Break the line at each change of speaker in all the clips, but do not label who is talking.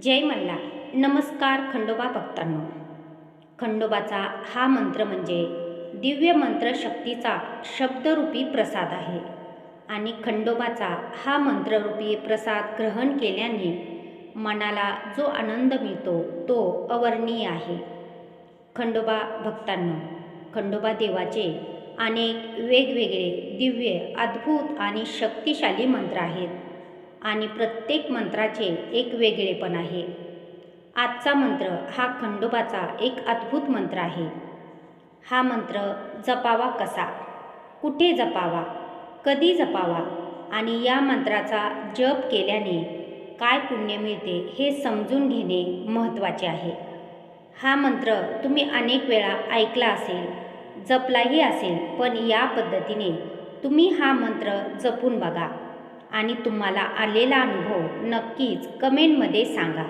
जय मल्हार नमस्कार खंडोबा भक्तांनो. खंडोबाचा हा मंत्र म्हणजे दिव्य मंत्र शक्तीचा शब्दरूपी प्रसाद आहे. आणि खंडोबाचा हा मंत्ररूपी प्रसाद ग्रहण केल्याने मनाला जो आनंद मिळतो तो अवर्णीय आहे. खंडोबा भक्तांनो खंडोबा देवाचे अनेक वेगवेगळे दिव्य अद्भुत आणि शक्तिशाली मंत्र आहेत. आणि प्रत्येक मंत्राचे एक वेगळेपण आहे. आजचा मंत्र हा खंडोबाचा एक अद्भुत मंत्र आहे. हा मंत्र जपावा कसा? कुठे जपावा? कधी जपावा? आणि या मंत्राचा जप केल्याने काय पुण्य मिळते हे समजून घेणे महत्त्वाचे आहे. हा मंत्र तुम्ही अनेक वेळा ऐकला असेल जपलाही असेल पण या पद्धतीने तुम्ही हा मंत्र जपून बघा. आणि तुम्हाला आलेला अनुभव नक्कीच कमेंटमध्ये सांगा.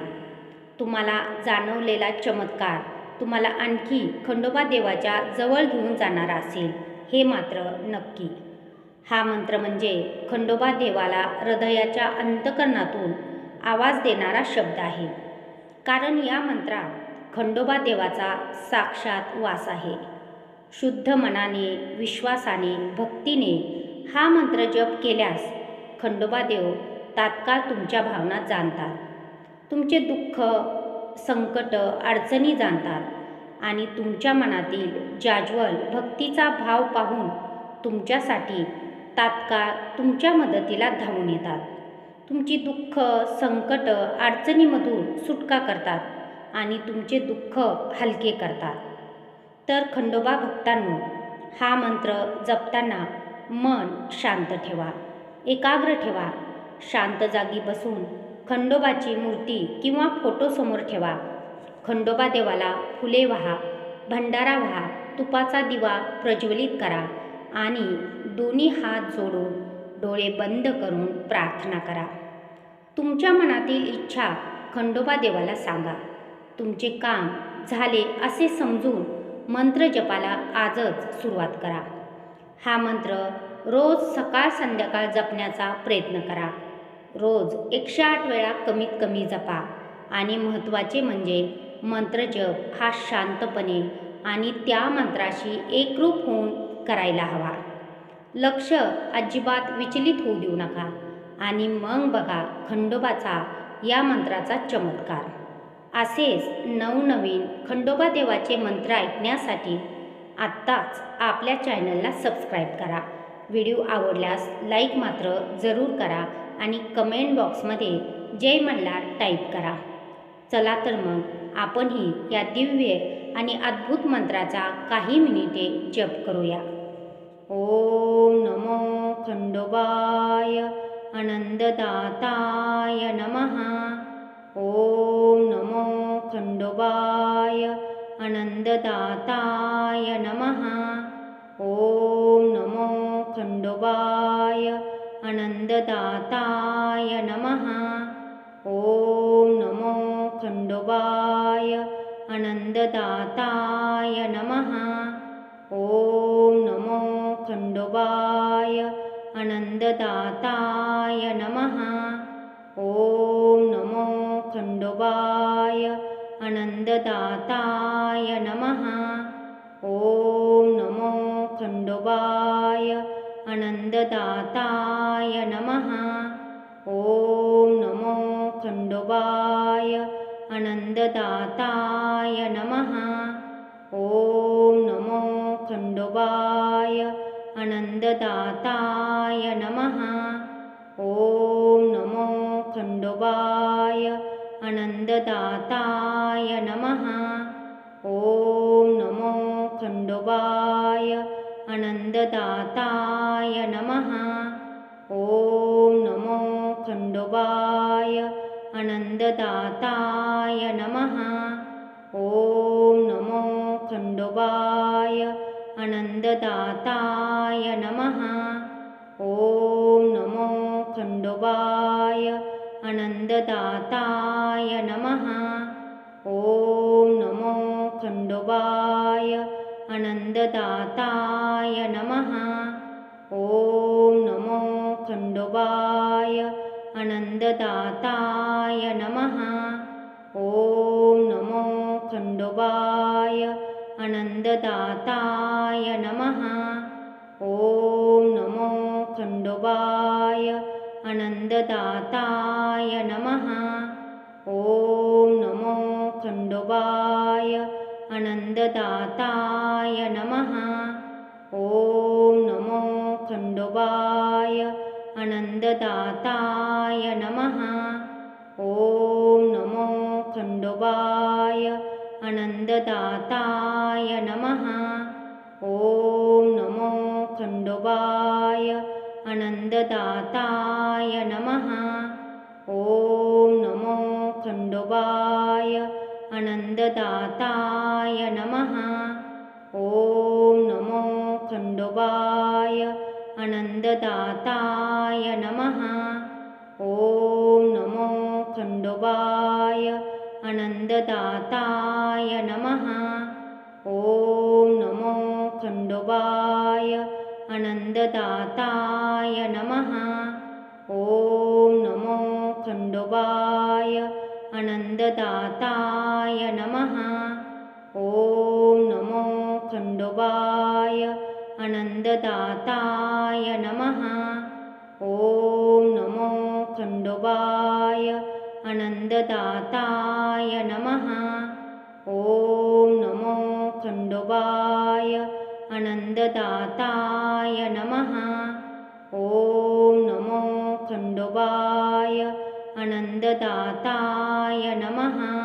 तुम्हाला जाणवलेला चमत्कार तुम्हाला आणखी खंडोबा देवाच्या जवळ घेऊन जाणारा असेल हे मात्र नक्की. हा मंत्र म्हणजे खंडोबा देवाला हृदयाच्या अंतकरणातून आवाज देणारा शब्द आहे. कारण या मंत्रात खंडोबा देवाचा साक्षात वास आहे. शुद्ध मनाने विश्वासाने भक्तीने हा मंत्र जप केल्यास खंडोबा देव तात्काळ तुमच्या भावना जाणतात. तुमचे दुःख संकट अडचणी जाणतात आणि तुमच्या मनातील जाज्वल भक्तीचा भाव पाहून तुमच्यासाठी तात्काळ तुमच्या मदतीला धावून येतात. तुमची दुःख संकट अडचणीमधून सुटका करतात आणि तुमचे दुःख हलके करतात. तर खंडोबा भक्तांनो हा मंत्र जपताना मन शांत ठेवा. एकाग्र ठेवा. शांत जागी बसून खंडोबाची मूर्ती किंवा फोटोसमोर ठेवा. खंडोबा देवाला फुले व्हा भंडारा व्हा तुपाचा दिवा प्रज्वलित करा आणि दोन्ही हात जोडून डोळे बंद करून प्रार्थना करा. तुमच्या मनातील इच्छा खंडोबा देवाला सांगा. तुमचे काम झाले असे समजून मंत्र जपाला आजच सुरुवात करा. हा मंत्र रोज सकाळ संध्याकाळ जपण्याचा प्रयत्न करा. रोज एकशे आठ वेळा कमीत कमी जपा. आणि महत्त्वाचे म्हणजे मंत्रजप हा शांतपणे आणि त्या मंत्राशी एकरूप होऊन करायला हवा. लक्ष अजिबात विचलित होऊ देऊ नका. आणि मग बघा खंडोबाचा या मंत्राचा चमत्कार. असेच नवनवीन खंडोबा देवाचे मंत्र ऐकण्यासाठी आत्ताच आपल्या चॅनलला सबस्क्राईब करा. व्हिडिओ आवडल्यास लाईक मात्र जरूर करा आणि कमेंट बॉक्समध्ये जय मल्हार टाईप करा. चला तर मग आपणही या दिव्य आणि अद्भुत मंत्राचा काही मिनिटे जप करूया. ओम नमो खंडोबाय आनंददाताय नमः. ओम नमो खंडोबाय आनंददाताय नमः. ओम नमो ण्डोबाय अनन्ददाताय नमः। ॐ नमो खण्डवाय अनन्ददाताय नमः। ॐ नमो खण्डवाय अनन्ददाताय नमः। ॐ नमो खण्डवाय अनन्ददाताय आनन्दताय नमः। ॐ नमो खण्डोबाय अनन्ददाताय नमः। ॐ नमो खण्डोबाय अनन्ददाताय नमः। ॐ नमो खण्डोबाय अनन्ददाताय नमः। ॐ नमो खण्डोबाय अनन्ददाताय आनन्ददाताय नमः। ॐ नमो खण्डोबाय आनन्ददाताय नमः। ॐ नमो खण्डोबाय आनन्ददाताय नमः। ॐ नमो खण्डोबाय आनन्ददाताय नमः। ॐ नमो खण्डोबाय अनन्ददाताय नमः। ॐ नमो खण्डोबाय अनन्ददाताय नमः। ॐ नमो खण्डोबाय अनन्ददाताय नमः। ॐ नमो खण्डोबाय अनन्ददाताय नमः। आनंददाताय नमः। ॐ नमो खंडोबाय आनंददाताय नमः। ॐ नमो खंडोबाय आनंददाताय नमः। ॐ नमो खंडोबाय आनंददाताय नमः। ॐ नमो खंडोबाय आनंददाताय नमः। ॐ नमो खंडोबाय आनंददाताय नमः। ॐ नमो खंडोबाय आनंददाताय नमः। ॐ नमो खंडोबाय आनंददाताय नमः। ॐ नमो खंडोबाय आनन्ददाताय नमः। ॐ नमो खण्डोबाय आनन्ददाताय नमः। ॐ नमो खण्डोबाय आनन्ददाताय नमः।